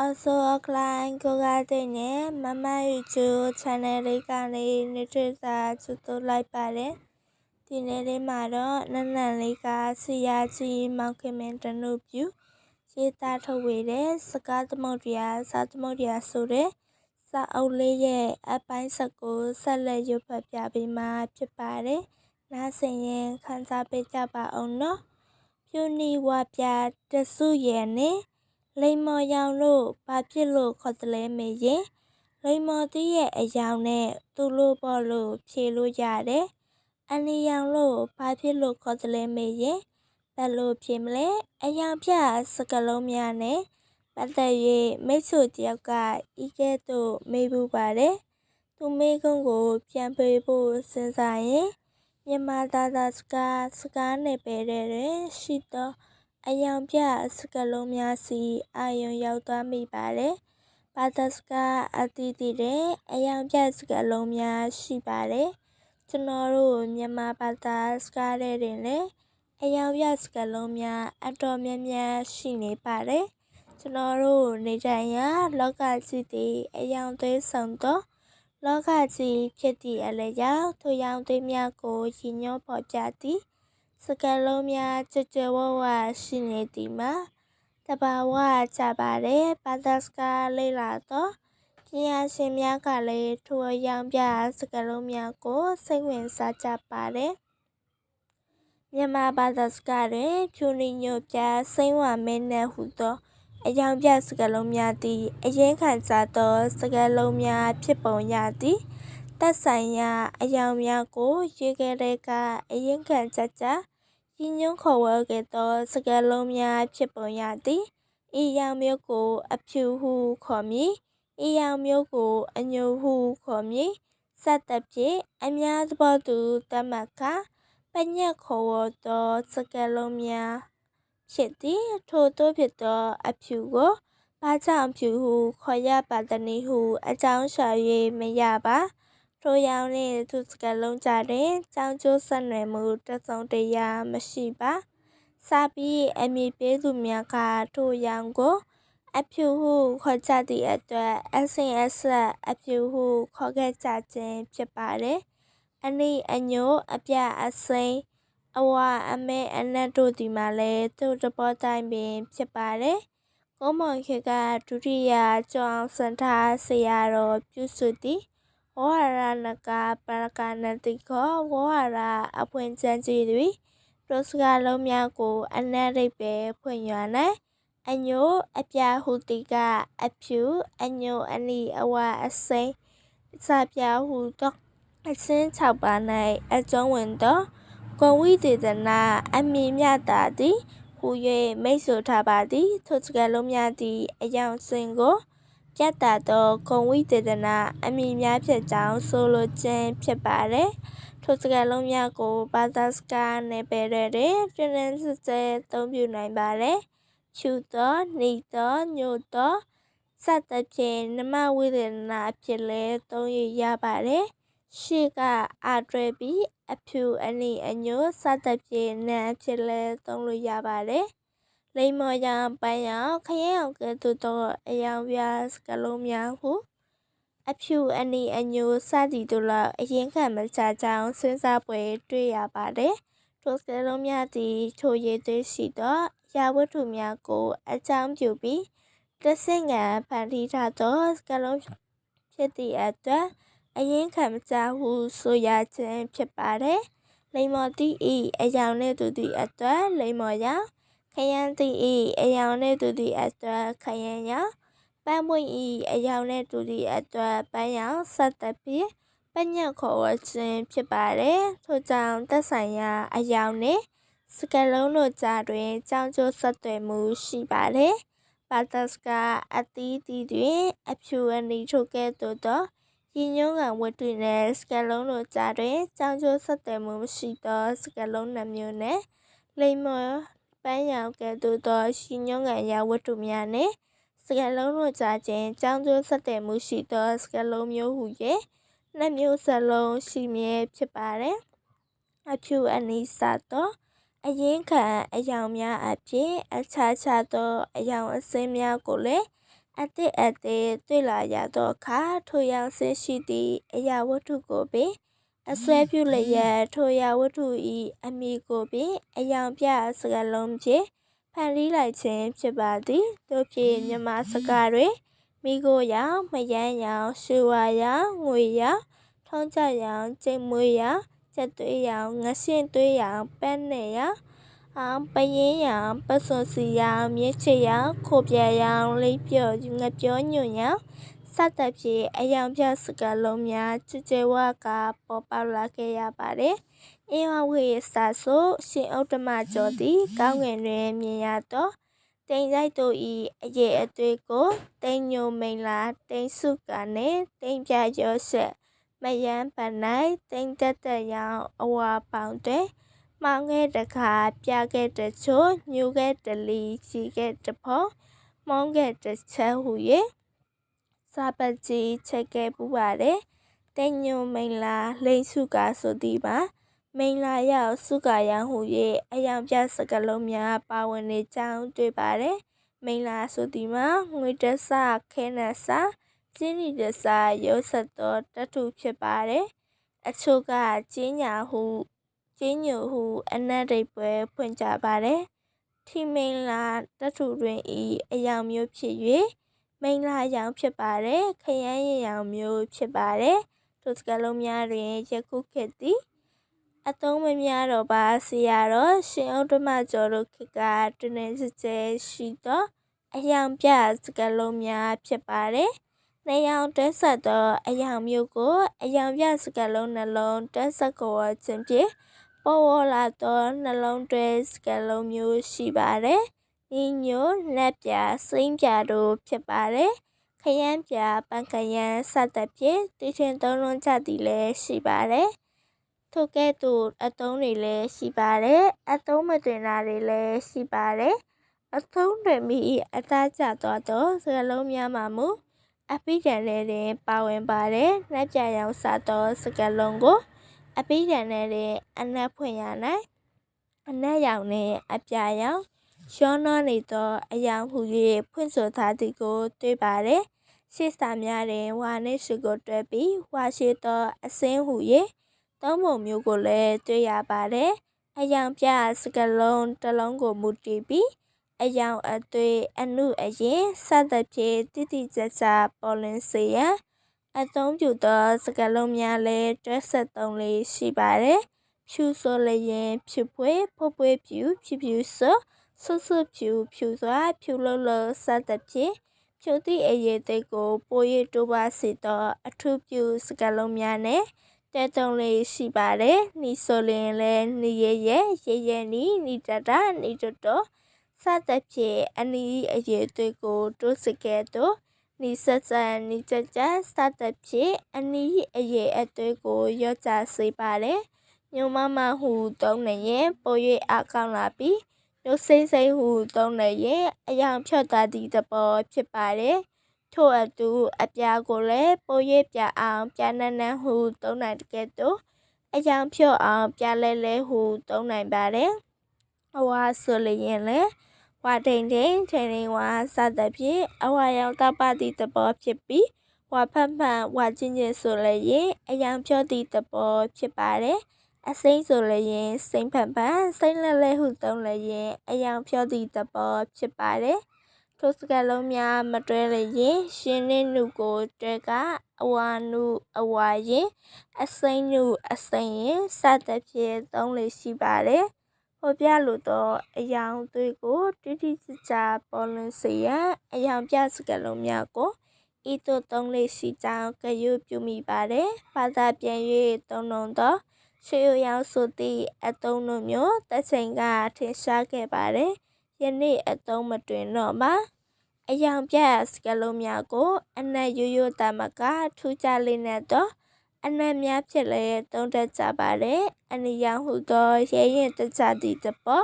အဆိုအကလိုင်းကိုကတဲ့နဲ့မမယူချူ channel လေးကနေနေထွေစာချူတူလိုက်ပါတယ်ဒီနေ့လေးမှာတော့နန်းနန်းလေးကဆီယာကြီးမောင်ခင်မင်းတနုပြူရေးသားထုတ်ဝေတဲ့စကားသမုဒ္ဒရာစာသမုဒ္ဒရာဆိုတဲ့စာအုပ်လေးရဲ့အပိုင်းဆက်ကိုဆက်လက်ရွတ်ဖတ်ပြပေးမှာဖြစ်ပါတယ်နားဆင်ရင်ခန်းစားပေးကြပါအောင်နော်ပြူနီဝါပြတဆုရဲ့နဲ့ လိမ္မော်ရောင်လို့ဘာဖြစ်လို့ခေါ်တလဲမေရင်လိမ္မော်တီးရဲ့အယောင်နဲ့သူ့လို့ပေါ့လို့ဖြေလို့ရတယ်အနီရောင်လို့ဘာဖြစ်လို့ခေါ်တလဲမေရင်ဘယ်လိုဖြေမလဲအယောင်ပြစကလုံးများနဲ့ပတ်သက်၍မိတ်ဆွေတယောက်ကဤကဲ့သို့မေးပူပါတယ်သူမေးခွန်းကိုပြန်ပေးဖို့စဉ်းစားရင်မြန်မာသားသားစကားစကားနယ်ပယ်တဲ့ရှိသော အယောင်ပြစကလုံးများစီအာယုံရောက်သွားမိပါတယ်။ဘာသာစကားအသီးသီးတဲ့အယောင်ပြစကလုံးများရှိပါတယ်။ကျွန်တော်တို့မြန်မာဘာသာစကားတွေတွင်လည်းအယောင်ပြစကလုံးများအတော်များများရှိနေပါတယ်။ကျွန်တော်တို့နေထိုင်ရာလောကကြီးတည်အယောင်သွေးဆောင်သောလောကကြီးဖြစ်သည့်အလျောက်ထိုရောင်သွေးများကိုရည်ညွှန်းဖော်ပြသည် စကလုံးများကြွကြွဝဝရှိနေသည်မှာတဘာဝကြပါတယ်ဘာသာစကားလေ့လာတော့ပညာရှင်များကလည်းထိုအယောင်ပြစကလုံးများကိုစိတ်ဝင်စားကြပါတယ်မြန်မာဘာသာစကားတွင်ဖြူနေညို့ပြစိမ့်ဝမင်းနဲ့ဟူသောအယောင်ပြစကလုံးများသည်အရင်ခံစားသောစကလုံးများဖြစ်ပုံရသည်သက်ဆိုင်ရာအယောင်များကိုရေးခဲ့တဲ့ကအရင်ခံချက် ကြရည်ညွှန်းခေါ်ဝေါ်ခဲ့သော စကားလုံးများဖြစ်ပုံရသည်ဤရောင်မျိုးကို အဖြူဟုခေါ်မည်ဤရောင်မျိုးကို အညိုဟုခေါ်မည်စသဖြင့်အများသဘောတူတတ်မှတ်ကပညတ်ခေါ်ဝေါ်သောစကားလုံးများဖြစ်သည်ထို့သောဖြစ်သော အဖြူကိုဘာကြောင့်ဖြူဟုခေါ်ရပါသနည်းဟု အကြောင်းရှာ၍မရပါ ထိုရောင်နှင့်သူစကလုံးကြတွင်ကြောင်းကျိုးဆက်နွယ်မှုတစုံတရာမရှိပါစာပြီးအမိပေးသူများကထိုရောင်ကို အဖြူဟုခေါ်ကြသည့်အတွက်အစင်အဆက်အဖြူဟုခေါ်ခဲ့ကြခြင်းဖြစ်ပါတယ်အနိအညိုအပြအစိမ်းအဝအမဲအနက်တို့ဒီမှာလဲသူ့တပေါ်တိုင်းပင်ဖြစ်ပါတယ်ကုန်းမောင်ခေကဒုတိယကျောင်းစံထားဆရာတော်ပြုစုသည် ဝဟရနကပရကနတိခောဝဟရအဖွင့်ချမ်းကြီးသည်ပရစကလုံးများကိုအနက်ရိပ်ပဲဖွင့်ရွာ၌အညိုအပြဟုတိကအဖြူအညိုအနီအဝအစိမ်းစာပြဟုတော့အစင်း၆ပါး၌အကျုံးဝင်သောဂုံဝိတေသနာအမည်မြတာသည်ဟူ၍မိတ်ဆိုထားပါသည်ထိုစကလုံးများသည်အယောင်စင်ကို ပြတ်တာသောဂုံဝိတေသနာအမည်များဖြစ်ကြောင်းဆိုလိုခြင်းဖြစ်ပါတယ်ထိုစကားလုံးများကိုဘာသာစကားနယ်ပယ်တွေတွင်တွင်တွင်စစ်စစ်သုံးပြုနိုင်ပါတယ်။ချူသော၊နီသော၊ညိုသောစသဖြင့်နမဝိသေသနာအဖြစ်လည်းသုံးရရပါတယ်။ရှေ့ကအာတွဲပြီးအဖြူအနီအညိုစသဖြင့်နာအဖြစ်လည်းသုံးလို့ရပါတယ်။ လိမ္မော်ရောင်ပန်းရောင်ခရဲရောင်ကဲ့သို့သောအယောင်ပြစကလုံးများဟုအဖြူအနီအညိုစသည်တို့လောက်အရင်ခံမချကြောင်းစဉ်းစားပွဲတွေ့ရပါတယ်။ထိုစကလုံးများသည်ထိုရည်သွေးရှိသောရာဝတ္ထုများကိုအကြောင်းပြုပြီးတဆင့်ကဖန်တီးထားသောစကလုံးဖြစ်သည့်အတွက်အရင်ခံမချဟုဆိုရခြင်းဖြစ်ပါတယ်။လိမ္မော်တိဤအယောင်နှင့်သူသည့်အတွက်လိမ္မော်ရောင် ခရမ်းတိဤအယောင်နှင့်သူသည့်အတွက်ခရမ်းရောင်ပန်းပွင့်ဤအယောင်နှင့်တူသည့်အတွက်ပန်းရောင်စသဖြင့်ပညတ်ခေါ်ဝခြင်းဖြစ်ပါတယ်ထို့ကြောင့်သက်ဆိုင်ရာအယောင်နှင့်စကလုံးတို့ကြားတွင်ကြောင်းကျိုးဆက်သွယ်မှုရှိပါတယ်ပါတစကအသီးသီးတွင်အဖြူအနီထိုကဲ့သို့သောရည်ညွှန်းကဝတ္ထုနှင့်စကလုံးတို့ကြားတွင်ကြောင်းကျိုးဆက်သွယ်မှုမရှိသောစကလုံးနှမျိုးနှင့်လိမ္မော် ပန်းရောင်ကဲ့သို့သောရည်ညွှန်းကရာဝတ္ထုများနှင့်စကလုံးတို့ကြားခြင်းကြောင်းကျိုးဆက်သွယ်မှုရှိသောစကလုံးမျိုးဟု၍နှစ်မျိုးစလုံးရှိမြဲဖြစ်ပါတယ်အဖြူအနီးစသောအရင်ခံအယောင်များအဖြစ်အခြားခြားသောအယောင်အစင်းများကိုလည်းအသည့်အသည့်တွေ့လာရသောအခါထိုရောင်ဆင်းရှိသည့်အရာဝတ္ထုကိုပင် အစွဲပြုလျက်ထိုရာဝတ္ထု၏အမည်ကိုပင်အယောင်ပြစကားလုံးဖြင့်ဖန်တီးလိုက်ခြင်းဖြစ်ပါသည်တို့ဖြင့်မြန်မာစကားတွင်မိကိုရောင်မယမ်းရောင်ရွှေဝါရောင်ငွေရောင်ထုံးကြရောင်ကျိတ်မွေးရောင်ချက်သွေးရောင်ငရှင်းသွေးရောင်ပန်းနဲ့ရောင်အောင်ပရင်ရောင်ပစွန်စီရောင်မြစ်ချရောင်ခိုပြရောင်လေးပြော့ငပြောညွန့်ရောင် စသဖြင့်အယောင်ပြစကားလုံးများကြည်ကြဲဝါကပေါ်ပေါလာခဲ့ရပါတယ်။အင်းဝဝေစာဆိုရှင်ဥတ္တမကျော်သည်ကောင်းငင်တွင်မြင်ရသောတိမ်ရိုက်တို့ဤအရေးအသွေးကိုတိမ်ညိုမိန်လာတိမ်စုကနှင့်တိမ်ပြကျော်ဆက်မယမ်းပနိုင်တိမ်တက်တက်ရောင်အဝါပေါင်တွင်မောင်းခဲ့တခါပြခဲ့တချို့ညူခဲ့တလီကြီးခဲ့တဖို့မောင်းခဲ့တချက်ဟူ၍ စာပတ်ကြီးချက်ခဲ့ပူပါတယ်တိမ်ညိုမိန်လာလိန်စုကဆိုသည်ပါမိန်လာရောက်စုကရောင်ဟူ၍အယောင်ပြစကလုံးများပါဝင်နေကြောင်းတွေ့ပါတယ်မိန်လာဆိုသည်မှာငွေတဆခဲနဆာကျင်းဤတဆရုပ်ဆက်သောတထုဖြစ်ပါတယ်အချို့ကကျင်းညာဟုကျင်းညိုဟုအနတ်ဒိတ်ပွဲဖွင့်ကြပါတယ်ထီမိန်လာတထုတွင်ဤအယောင်မျိုးဖြစ်၍ မိန်လာရောင်ဖြစ်ပါတယ်ခရမ်းရရောင်မျိုးဖြစ်ပါတယ်ထိုစကလုံးများတွင်ယခုခေတ်သည်အသုံးမများတော့ပါဆရာတော်ရှင်ဥဒ္ဓမကျော်တို့ခေတ်ကတနေစကျဲရှိသောအယောင်ပြစကလုံးများဖြစ်ပါတယ်နေရောင်တက်ဆက်သောအယောင်မျိုးကိုအယောင်ပြစကလုံးနှလုံးတက်ဆက်ကိုခြင်းဖြင့်ပေါ်ဝလာသောနှလုံးတွဲစကလုံးမျိုးရှိပါတယ်။ ညီညိုနက်ပြစိမ့်ပြတို့ဖြစ်ပါတယ်။ခရမ်းပြပန်ကရန်စသဖြင့်တည်ထင်သုံးလုံးကြသည်လည်းရှိပါတယ်။ထိုကဲ့သို့အသုံးတွေလည်းရှိပါတယ်။အသုံးမတင်တာတွေလည်းရှိပါတယ်။အသုံးတွင်မိအသားကျသွားသောစကလုံးများမှာမူအပိဒံလည်းတွင်ပါဝင်ပါတယ်။နှက်ပြရောင်စသောစကလုံးကိုအပိဓာန်နဲ့အနက်ဖွင့်ရ၌အနက်ရောင်နှင့်အပြာရောင် ရောနှောနေသောအယောင်ဟူ၍ဖွင့်ဆိုထားသည်ကို တွေ့ပါれရှေ့စာများတွင်ဝါနှင့်ရှုကိုတွဲပြီးဝါရှိသောအစင်းဟူ၍သုံးပုံမျိုးကိုလည်းတွေ့ရပါတယ်အယောင်ပြစကလုံးတစ်လုံးကိုမူတည်ပြီးအယောင်အသွေးအနုအရင်စသဖြင့်တိတိကျကျပေါ်လင်းစေရန်အသုံးပြုသောစကားလုံးများလည်းတွဲဆက်သုံးလေးရှိပါတယ်။ဖြူဆိုလျင်ဖြူဖွေးဖွဖွေးဖြူဖြူဖြူဆို ဆွဆွဖြူဖြူစွာဖြူလုံးလုံးစသဖြင့်ဖြူသည့်အရေးသိကို ပို၍တိုးပါစေသော အထူးပြုစကားလုံးများနဲ့တဲတုံးလေးရှိပါတယ်။နီဆိုလျင်လည်းနီရရဲ့ရရဲ့နီနီတတာနီတတော်စသဖြင့်အနီးအရေးသိကိုတိုးစကဲတော့နီဆက်ဆန်နီကြကြစသဖြင့်အနီးအရေးအသွေးကိုရော့ချစေပါတယ်။ညမမဟုသုံးနေရင်ပို၍အကောင်းလာပြီး ညစိမ့်စိမ့်ဟုသုံးနေရင်အယောင်ဖြတ်သွားသည့်သဘောဖြစ်ပါတယ်။ထို့အတူအပြာကိုလည်းပို၍ပြအောင်ပြနန်းနန်းဟုသုံးနိုင်တဲ့ကဲ့သို့အယောင်ဖြတ်အောင်ပြလဲလဲဟုသုံးနိုင်ပါတယ်။အဝါဆိုလျင်လည်းဝါတိန်တိန်ထိန်ထိန်ဝါစသဖြင့်အဝါရောင်တပသည့်သဘောဖြစ်ပြီးဝါဖတ်ဖတ်ဝါချင်းချင်းဆိုလည်းရင်အယောင်ဖြောသည့်သဘောဖြစ်ပါတယ် အစိမ့်ဆိုလည်းရင်စိမ့်ဖတ်ဖတ်စိမ့်လဲလဲဟုသုံးလည်းရင်အယောင်ဖြောသည့်သဘောဖြစ်ပါတယ်ထိုစကလုံးများမတွဲလည်းရင်ရှင်နှင့်နုကိုတွဲကအဝါနုအဝါရင်အစိမ့်နုအစိမ့်ရင်စသဖြင့်သုံးလည်းရှိပါတယ်ဖော်ပြလိုသောအယောင်သွေးကိုတိတိကျကျပေါ်လွင်စေရန်အယောင်ပြစကားလုံးများကိုဤသို့သုံးလေးရှိကြောင်းကရွပြုမိပါတယ်။ဘာသာပြန်၍သုံးလုံးသော ရှေးရောင်ဆိုသည့်အသုံးတို့မျိုးတချိန်ကထင်ရှားခဲ့ပါတယ်။ယနေ့အသုံးမတွင်တော့ပါ။အယောင်ပြစကားလုံးများကို အနက်ရိုးရိုးတမကထူးခြားလေးနဲ့သောအနက်များဖြစ်လည်းသုံးတတ်ကြပါတယ်အနိယဟုသောရဲရင်တကြသည့်သဘော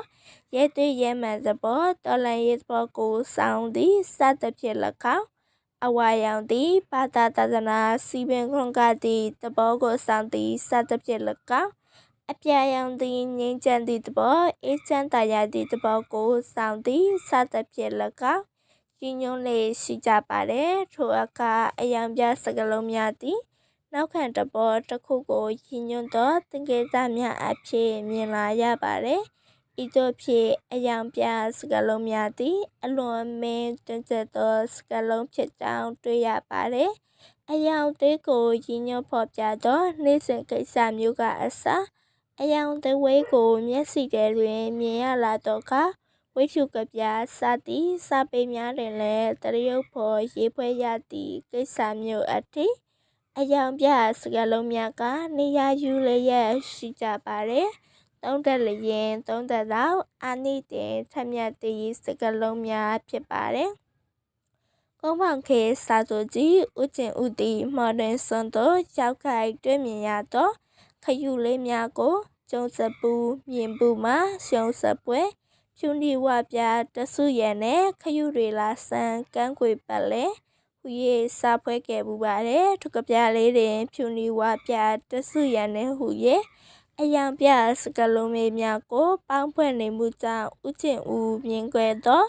ရဲသွေးရဲမှန်သဘောတော်လန်ရဲသဘောကိုစောင်းသည်စသဖြင့်၎င်း အဝါရောင်သည်ဘာသာတသနာစီပင်ခွန်ကသည့်သဘောကိုစောင်းသည်စသဖြင့်၎င်းအပြာရောင်သည်ငိမ့်ချမ်းသည့်သဘောအေးချမ်းသာရသည့်သဘောကိုစောင်းသည်စသဖြင့်၎င်းကြီးညွှန်းလေရှိကြပါတယ်ထိုအခါအယံပြစကလုံးများသည်နောက်ခံတဘောတစ်ခုကိုရည်ညွှန်းသောသင်္ကေတများအဖြစ်မြင်လာရပါတယ် ဤသို့ဖြင့်အယံပြစကလုံးများသည် အလွန်မင်းတွင်ကျသောစကလုံးဖြစ်ကြောင်းတွေ့ရပါတယ်အယောင်သေးကိုရည်ညွှန်းဖော်ပြသောနေ့စဉ်ကိစ္စမျိုးကအစအယောင်သေးဝဲကိုမျက်စိထဲတွင်မြင်ရလာတော့ကဝိထုကပြစသည်စာပေများတွင်လည်းတရုပ်ဖော်ရေးဖွဲ့ရသည့်ကိစ္စမျိုးအထိအယောင်ပြစကလုံးများကနေရာယူလျက်ရှိကြပါတယ် သုံးသက်လျင်သုံးသက်တော့အာနိတင်ထမြတ်သည့်စကလုံးများဖြစ်ပါတယ်ကုန်းဖောင်ခေစာဆိုကြီးဥကျင်ဥတီမော်ဒန်စွန်တို့ရောက်ခိုက်တွေ့မြင်ရသောခယူလေးများကိုကျုံစပူမြင်ပူမှရှုံစပွဲဖြူနီဝပြတဆုရံနဲ့ခယူတွေလာဆန်ကန်းခွေပတ်လဲဟူ၍စာဖွဲခဲ့ပူပါတယ်ထုကပြလေးတွင်ဖြူနီဝပြတဆုရံနဲ့ဟူ၍ အယံပြစကလုံးမေးများကို ပေါင်းဖွဲ့နေမှုကြောင့်ဥကျင်ဦးမြင်ကွယ်သော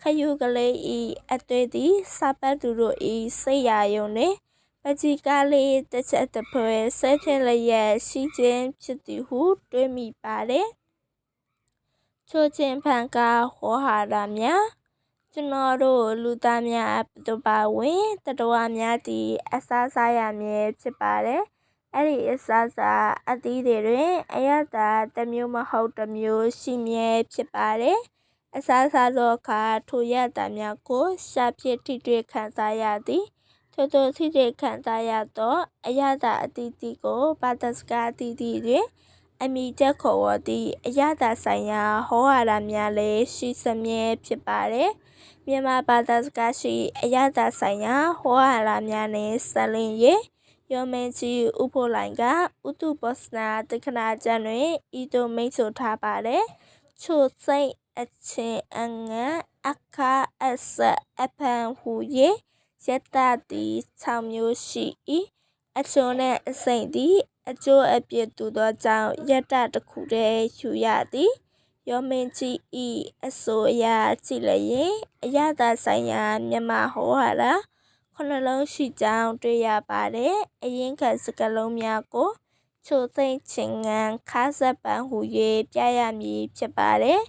ခယူကလေးဤအတွေ့သည်စာပတ်သူတို့ဤစိတ်ရာယုံနှင့်ပကြီးကားလေးတစ်ချက်တစ်ဖွဲဆဲထင်းလျက်ရှိခြင်းဖြစ်သည်ဟုတွေးမိပါတယ်ချိုချင်းဖန်ကားဟောဟာရများကျွန်တော်တို့လူသားများတို့ပါဝင်တတော်များသည်အစားစားရမည်ဖြစ်ပါတယ် အဲ့ဒီအစားစားအသီးတွေတွင်အရသာတစ်မျိုးမဟုတ်တစ်မျိုးရှိမြဲဖြစ်ပါတယ်အစားစားသောအခါထိုရတာများကိုရှာဖြစ်ထိတွေ့ခံစားရသည်ထို့သောထိတွေ့ခံစားရသောအရသာအသီးသီးကိုဘာသာစကားအသီးသီးတွင်အမိတက်ခေါ်ဝသည့်အရသာဆိုင်ရာဟောဟာရများလည်းရှိစမြဲဖြစ်ပါတယ်မြန်မာဘာသာစကားရှိအရသာဆိုင်ရာဟောဟာရများနှင့်ဆက်လင်း၍ ယောမင်းကြီးဥဖို့လိုင်ကဥတုပောစနာတက္ကနာကျမ်းတွင်ဤသို့မိတ်ဆိုထားပါတယ်ချိုစိတ်အချင်းအငန်အခါအဆက်အဖန်ဟူ၍ယတ္တတိ6မျိုးရှိ၏အချိုနှင့်အစိမ့်သည်အကျိုးအပြစ်တူသောကြောင့်ယတ္တတစ်ခုတည်းယူရသည်ယောမင်းကြီးဤအဆိုအရာကြည့်လျင်အရသာဆိုင်ရာမြမဟောဟာရာ ခုနှလုံးရှိကြောင်းတွေ့ရပါတယ်အရင်ကစကလုံးများကိုချိုသိမ့်ချင်ငံခါဆက်ပန်ဟူ၍ပြရမည်ဖြစ်ပါတယ်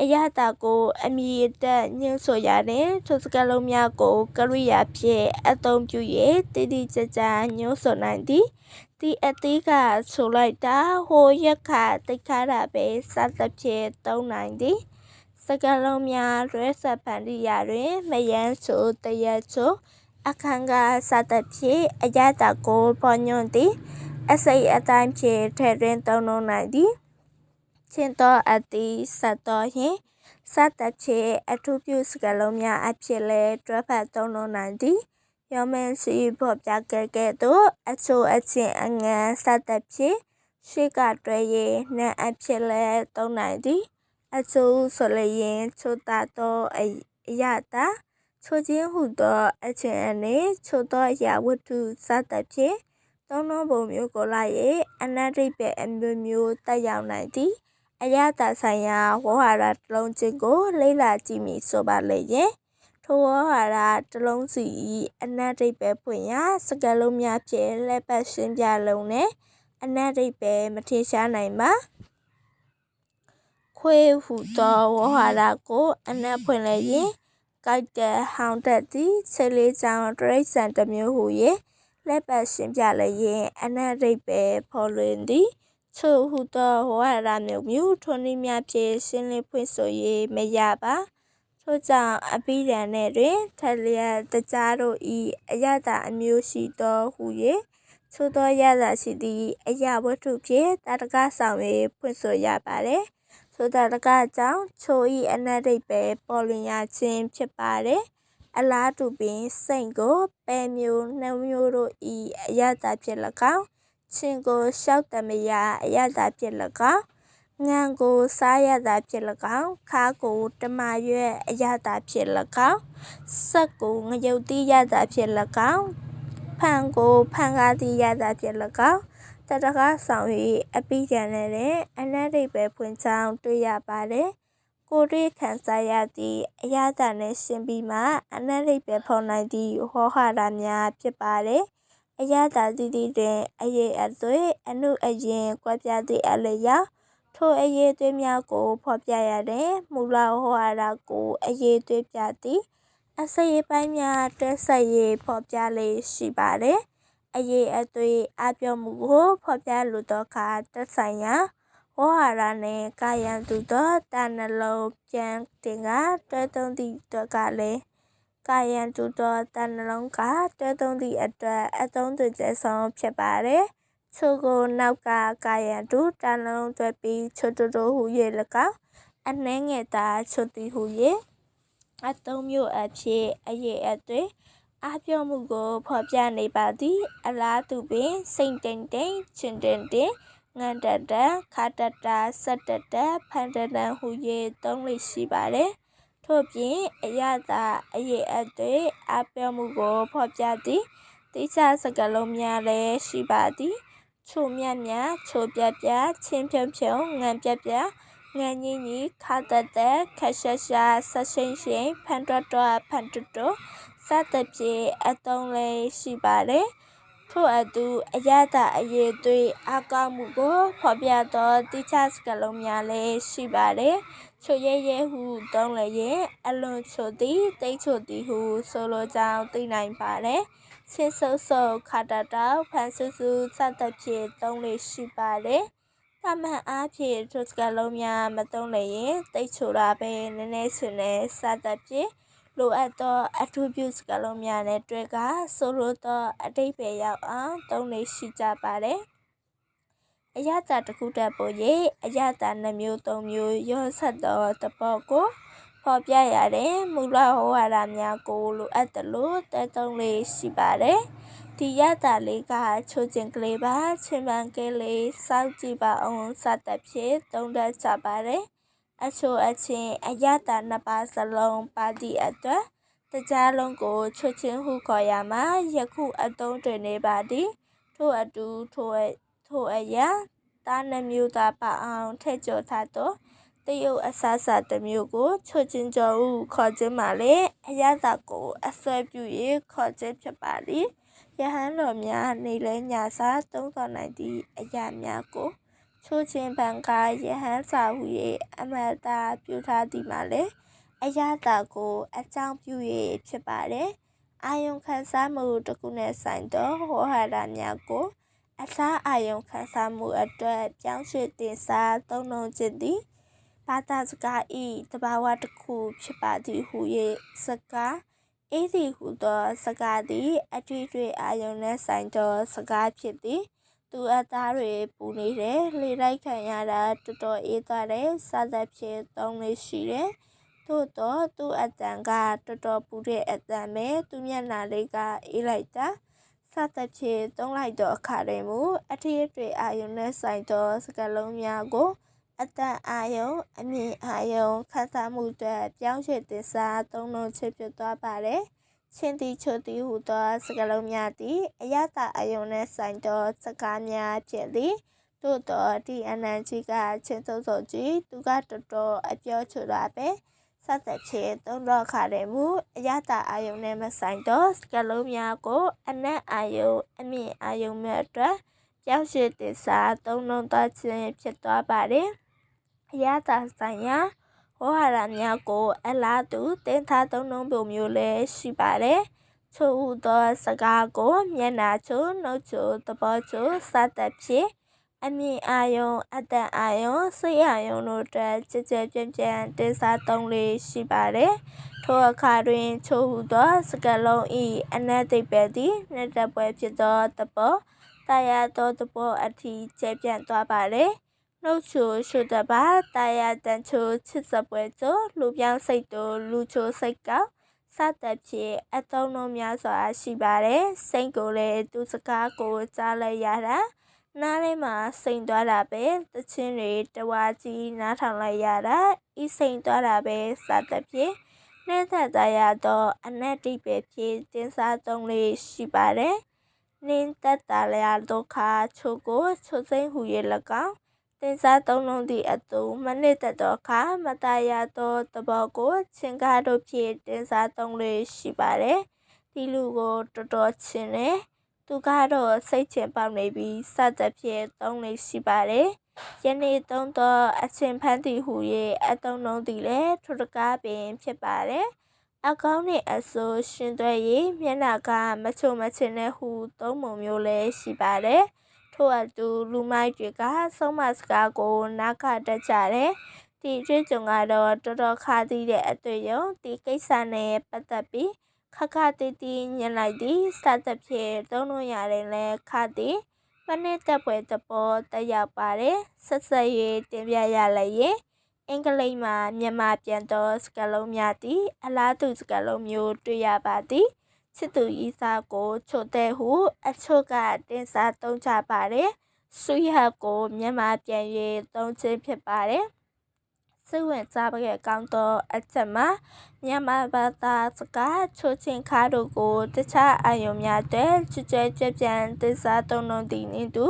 အရသာကိုအမည်တက်ညှို့ဆိုရတဲ့ထိုစကလုံးများကိုကရိယာဖြင့်အသုံးပြု၍တည်တည်ကြကြညှို့ဆိုနိုင်သည်ဒီအသေးကဆိုလိုက်တာဟိုရက်ခတိတ်ခါတာပဲစသဖြင့်သုံးနိုင်သည်စကလုံးများရွဲဆက်ဖန်တီးရာတွင်မယန်းဆိုတရက်ဆို အခန်းကစသဖြင့်အရသာကိုပေါ်ညွန့်သည်အစိတ်အတိုင်းဖြင့်ထဲတွင်သုံးလုံးနိုင်သည်ချင်းသောအသည်ဆက်တော်ဟင်စသဖြင့်အထူးပြုစကလုံးများအဖြစ်လဲတွဲဖက်သုံးလုံးနိုင်သည်ယောမင်းစီဖော်ပြခဲ့ကဲ့သို့အချိုအချင်းအငန်းစသဖြင့်ရှိကတွဲရေးနံအဖြစ်လဲသုံးနိုင်သည်အချိုဆိုလျင်ချိုတာသောအရတာ ချိုချင်းဟုသောအချင်းအနေချိုသောအရာဝတ္ထုစသဖြင့်သုံးလုံးပုံမျိုးကိုလိုက်၍အနတ္တိပဲအမျိုးမျိုးတက်ရောက်နိုင်သည်အရသာဆိုင်ရာဝေါဟာရတစ်လုံးချင်းကိုလေ့လာကြည့်မိဆိုပါလေရဲ့ထိုဝေါဟာရတစ်လုံးစီ၏အနတ်တိတ်ပဲဖွင့်ရာစကလုံးများဖြင့်လက်ပတ်ရှင်းပြလုံးနဲ့အနတ်တိတ်ပဲမထင်ရှားနိုင်ပါခွေးဟုသောဝေါဟာရကိုအနတ်ဖွင့်လည်းရင် ကိုက်တဲ့ဟောင်းတက်သည့်ဆေးလေးချောင်းတရိတ်ဆန်တစ်မျိုးဟု၍လက်ပတ်ရှင်းပြလည်းရင်အနတ်တိတ်ပဲဖော်လွင်သည်ချို့ဟုသောဝါရမျိုးမျိုးထွန်းနည်းများဖြင့်ရှင်းလင်းဖွင့်ဆို၍မရပါထို့ကြောင့်အဘိဓမ္မာတွင်ထလျက်တကြားတို့ဤအယတာအမျိုးရှိသောဟု၍သို့သောရတာရှိသည့်အရာဝတ္ထုဖြင့်တာတကဆောင်၍ဖွင့်ဆိုရပါသည် သို့တာတကကြောင့်ချိုဤအနတိတ်ပဲပေါ်လွင်ရခြင်းဖြစ်ပါတယ်အလားတူပင်စိတ်ကိုပဲမျိုးနှမျိုးတို့ဤအယတာဖြစ်၎င်းချင်းကိုလျှောက်တမရအရသာဖြစ်၎င်းငံကိုစားရသာဖြစ်၎င်းခါကိုတမရွဲ့အရသာဖြစ်၎င်းဆက်ကိုငရုတ်တိရသာဖြစ်၎င်းဖန်ကိုဖန်ကားတိရသာဖြစ်၎င်း တတကားဆောင်၍အပိကျန်နဲ့အနက်ရိပ်ပဲဖွင့်ချောင်းတွေ့ရပါတယ်ကိုတွေ့ခံစားရသည့်အရသာနှင့်ရှင်ပြီးမှအနက်လိပ်ပဲဖော်နိုင်သည့်ဟောဟာရများဖြစ်ပါတယ်။အရသာသီးသီးတွင်အရေးအသွေးအနုအရင်ကွက်ပြသည့်အလျောက်ထိုအရေးသွေးများကိုဖော်ပြရတဲ့မူလဟောဟာရကိုအရေးသွေးပြသည့်အစရေးပိုင်းများတွဲဆက်ရေးဖော်ပြလေရှိပါတယ်။ အရေးအသွေးအပြောမှုကိုဖော်ပြလိုသောအခါတက်ဆိုင်ရာဝေါဟာရနှင့်ကာယံသူသောတာနှလုံးပြန်တင်ကတွဲသုံးသည့်အတွက်ကလည်းကာယံသူသောတာနှလုံးကတွဲသုံးသည့်အတွက်အသုံးသွကျဆုံးဖြစ်ပါတယ်။ချိုကိုနောက်ကကာယံသူတာနှလုံးတွဲပြီးချိုတိုတိုဟူ၍၎င်းအနှဲငယ်သာချိုတီဟူ၍အသုံးမျိုးအဖြစ်အရေးအသွေး အားပြောမှုကိုဖော်ပြနေပါသည်အလားတူပင်စိတ်တိမ်တိမ်ချင်တင်တင်ငန်တတခါတတဆက်တတဖန်တတဟူ၍သုံးလေးရှိပါတယ်ထို့ပြင်အရသာအရေးအသွေးအားပြောမှုကိုဖော်ပြသည်တိကျစကားလုံးများလည်းရှိပါသည်ချိုမြတ်မြတ်ချိုပြပြချင်းဖြုံဖြုံငံပြပြငန်ကြီးကြီးခါတတခက်ရှာရှာဆက်ရှိန်ရှိန်ဖန်တော်တော်ဖန်တူတူ စသဖြင့်အသုံးလေးရှိပါတယ်ထို့အတူအရသာအရေးသွေးအကောက်မှုကိုဖော်ပြသောတိကျစကားလုံးများလည်းရှိပါတယ်ချိုရဲရဲဟုသုံးလည်းရင်အလွန်ချိုသည်တိတ်ချိုသည်ဟုဆိုလိုကြောင်းသိနိုင်ပါတယ်ဆင်းဆုပ်ဆုပ်ခါတတောက်ဖန်ဆူဆူစသဖြင့်သုံးလေးရှိပါတယ်သာမန်အားဖြင့်ထိုစကားလုံးများမသုံးလည်းရင်တိတ်ချိုတာပဲနည်းနည်းဆွနေစသဖြင့် လိုအပ်သောအထူးပြုစကားလုံးများနဲ့တွေ့ကဆိုလိုသောအတိတ်ပဲရောက်အောင်သုံးလေးရှိကြပါတယ်အရသာတစ်ခုတက်ပေါ်၍အရသာနှမျိုးသုံးမျိုးရောဆက်သောတဘောကိုဖော်ပြရတဲ့မူလဟောဝါဒများကိုလိုအပ်တယ်လို့တဲသုံးလေးရှိပါတယ်ဒီရတာလေးကချိုချင်းကလေးပါချင်းပန်ကလေးစောက်ကြည့်ပါအောင်စသဖြင့်သုံးတတ်ကြပါတယ် အချိုအချင်းအရတာနှစ်ပါးစလုံးပါသည့်အတွက်တကြားလုံးကိုချွတ်ချင်းဟုခေါ်ရမှာယခုအသုံးတွင်နေပါသည်ထို့အတူထိုထိုအရာသားနှမျိုးသားပအောင်ထည့်ကျော်ထားသောတရုတ်အဆဆတစ်မျိုးကိုချွတ်ချင်းကျော်ဟုခေါ်ခြင်းမှာလေအရသာကိုအစွဲပြု၍ခေါ်ခြင်းဖြစ်ပါသည်ယဟန်တော်များနေလဲညာစာသုံးတော်နိုင်သည့်အရာများကို ချိုးချင်းပံကယဟန်စာဟူ၍အမတ်တာပြုထားသည်မှာလေအရသာကိုအကြောင်းပြု၍ဖြစ်ပါတယ်အာယုံခံစားမှုတစ်ခုနဲ့ဆိုင်သောဟောဟာရများကိုအစားအာယုံခံစားမှုအတွက်ပြောင်းရွှေ့တင်စားသုံးနှုန်းခြင်းသည်ဘာသာစကားဤတဘာဝတစ်ခုဖြစ်ပါသည်ဟု၍စကားအေးသည်ဟုသောစကားသည်အထွေထွေအာယုံနဲ့ဆိုင်သောစကားဖြစ်သည် သူအသားတွေပူနေတယ်လေလိုက်ခံရတာတော်တော်အေးသွားတယ်စသဖြင့်သုံးလေးရှိတယ်သို့တော့သူ့အတန်ကတော်တော်ပူတဲ့အတန်ပဲသူမျက်နှာလေးကအေးလိုက်တာစသဖြင့်သုံးလိုက်သောအခါတွင်မူအထည်အတွေ့အာယုန်နဲ့ဆိုင်သောစကားလုံးများကိုအတန်အာယုံအမြင်အာယုံခန်းစားမှုတွေပြောင်းရွှေ့သစ္စာသုံးလုံးချဖြစ်သွားပါတယ် ချင်းတီချိုတီဟူသောစကားလုံးများသည်အယတာအာယုံနှင့်ဆိုင်သောစကားများဖြစ်သည်သို့တော့ဒီအနန္ကြီးကချင်းစုံစုံကြီးသူကတော်တော်အပြောချူတာပဲစသဖြင့်သုံးတော့ခါတယ်မူအယတာအာယုံနဲ့မဆိုင်သောစကားလုံးများကို အနက်အာယုံအမြင့်အာယုံများအတွက်ပြောင်းရွှေ့သစ္စာသုံးလုံးသွားခြင်းဖြစ်သွားပါတယ်အယတာဆိုင်ရာ ဝဟာရများကိုအလားတူတင်ထားသုံးနှုန်းပုံမျိုးလည်းရှိပါတယ်။ချို့ဟူသောစကားကို မျက်နာချိုနှုတ်ချိုသဘောချိုစသဖြင့်အမြင်အာယုံအတန်အာယုံစိတ်အာယုံတို့အတွက်ကြည်ကြဲပြန့်ပြန့်တင်စားသုံးလေးရှိပါတယ်။ထိုအခါတွင် ချို့ဟူသော စကားလုံးဤအနက်သိပ်ပဲသည်နှစ်တပွဲဖြစ်သောသဘောတရားသောသဘောအထိကျပြန့်သွားပါလေ။ နှုတ်ချိုရှုတပါတာယာတန်ချိုချစ်စပွဲချိုလူပြောင်းစိတ်တို့လူချိုစိတ်ကောက်စသဖြင့်အသုံးနှုန်းများစွာရှိပါတယ်စိတ်ကိုလည်းသူစကားကိုကြားလိုက်ရတာနားထဲမှာစိန်သွားတာပဲတချင်းတွေတဝါကြီးနားထောင်လိုက်ရတာဤစိန်သွားတာပဲစသဖြင့်နှဲ့သက်သာရသောအနက်တိပဲဖြစ်တင်စားသုံးလေးရှိပါတယ်နင်းသက်သာလျာဒုက္ခချိုကိုချိုစိမ့်ဟူ၍၎င်း တင်စားသုံးလုံးသည့်အသုံးမနှစ်သက်သောအခါမတရားသောသဘောကိုချင်ကားတို့ဖြင့်တင်စားသုံးလေရှိပါတယ်။ဒီလူကိုတော်တော်ချင်တယ်။သူကတော့စိတ်ချင်ပေါက်နေပြီးစသဖြင့်သုံးလေရှိပါတယ်။ယနေ့သုံးသောအချင်းဖန်သည့်ဟူ၍အသုံးလုံးသည်လည်းထိုတကားပင်ဖြစ်ပါတယ်။အကောင်းနှင့်အဆိုးရှင်သွဲရေးမျက်နှာကမချုံမချင်တဲ့ဟူသုံးပုံမျိုးလည်းရှိပါတယ်။ ထို့အတူလူမိုက်တွေကဆုံးမစကားကိုနားခတတ်ကြတယ်ဒီအတွေ့အကြုံကတော့တော်တော်ခါသီးတဲ့အတွေ့အကြုံဒီကိစ္စနဲ့ပတ်သက်ပြီးခခတီးတီးညှင်လိုက်သည်စသဖြင့်သုံးလို့ရတယ်လဲခသည်မနစ်တက်ပွဲတပေါ်တက်ရောက်ပါတယ်ဆက်ဆက်ရေးတင်ပြရလည်းရင်အင်္ဂလိပ်မှာမြန်မာပြန်သောစကားလုံးများသည်အလားတူစကားလုံးမျိုးတွေ့ရပါသည် ချစ်သူဤစားကိုချိုတဲ့ဟုအချို့ကတင်စားသုံးကြပါတယ်ဆွေရကိုမြန်မာပြန်၍သုံးခြင်းဖြစ်ပါတယ်စိတ်ဝင်စားတဲ့ကောင်းသောအချက်မှာမြန်မာဘာသာစကားချိုချင်းခါတို့ကိုတခြားအယုံများတဲ့ချွတ်ချွတ်ကြပြန်တင်စားသုံးလုံးတည်နေသူ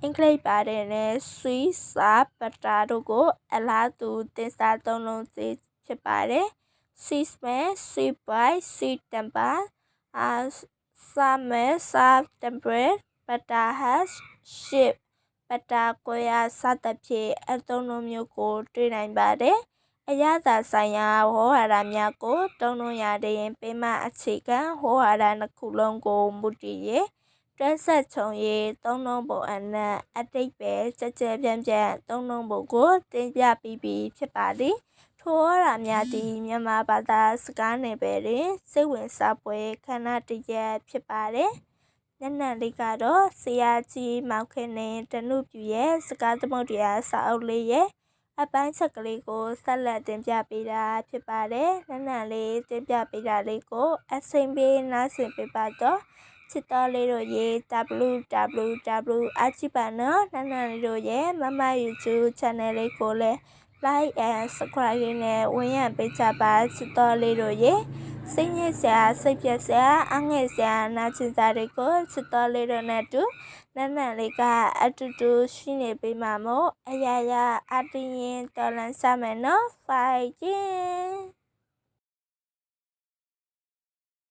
အင်္ဂလိပ်ပါတယ်နဲ့ဆွီစာပတာတို့ကို အလားတူတင်စားသုံးလုံးစီဖြစ်ပါတယ် sweet smell sweet bite sweet temper အာ summer soft temperate butter has shape ပတာကွဲအားစသဖြင့်အသုံးလုံးမျိုးကို တွေ့နိုင်ပါတယ်။အရသာဆိုင်ရာဝေါ်ဟာရများကိုတုံးလုံးရတဲ့ပင်မအခြေခံဝေါ်ဟာရနှစ်ခုလုံးကိုမူတည်၍တွဲဆက်ချုံ၍သုံးလုံးပုံအနက်အတိတ်ပဲကြကြပြန့်ပြန့်သုံးလုံးပုံကိုတင်ပြပြီးပြီဖြစ်ပါသည်။ ထိုဝေါ်ဟာရများသည်မြန်မာဘာသာစကားနယ်ပယ်တွင်စိတ်ဝင်စားပွဲခန္ဓာတရက်ဖြစ်ပါတယ်။နက်နက်လေးကတော့ဆရာကြီးမောင်ခင်နဲ့တနုပြူရဲ့စကားသမုဒ္ဒရာစာအုပ်လေးရဲ့အပိုင်းချက်ကလေးကိုဆက်လက်တင်ပြပေးတာဖြစ်ပါတယ်။နက်နက်လေးတင်ပြပေးတာလေးကိုအစိမ့်ပေးနားဆင်ပေးပါတော့ချစ်တော်လေးတို့ရေ www အချိပါနော်နန်းနန်းလေးတို့ရဲ့မမ YouTube channel လေးကိုလည်း like and subscribe နဲ့ဝင်ရပေးကြပါချစ်တော်လေးတို့ရေစိတ်ညစ်စရာစိတ်ပြက်စရာအငဲ့စရာနာကျင်စရာတွေကိုချစ်တော်လေးတို့နဲ့တူနန်းနန်းလေးကအတူတူရှိနေပေးမှာမို့အရာရာအတင်းရင်တော်လန်စမယ်နော် fight ခြင်း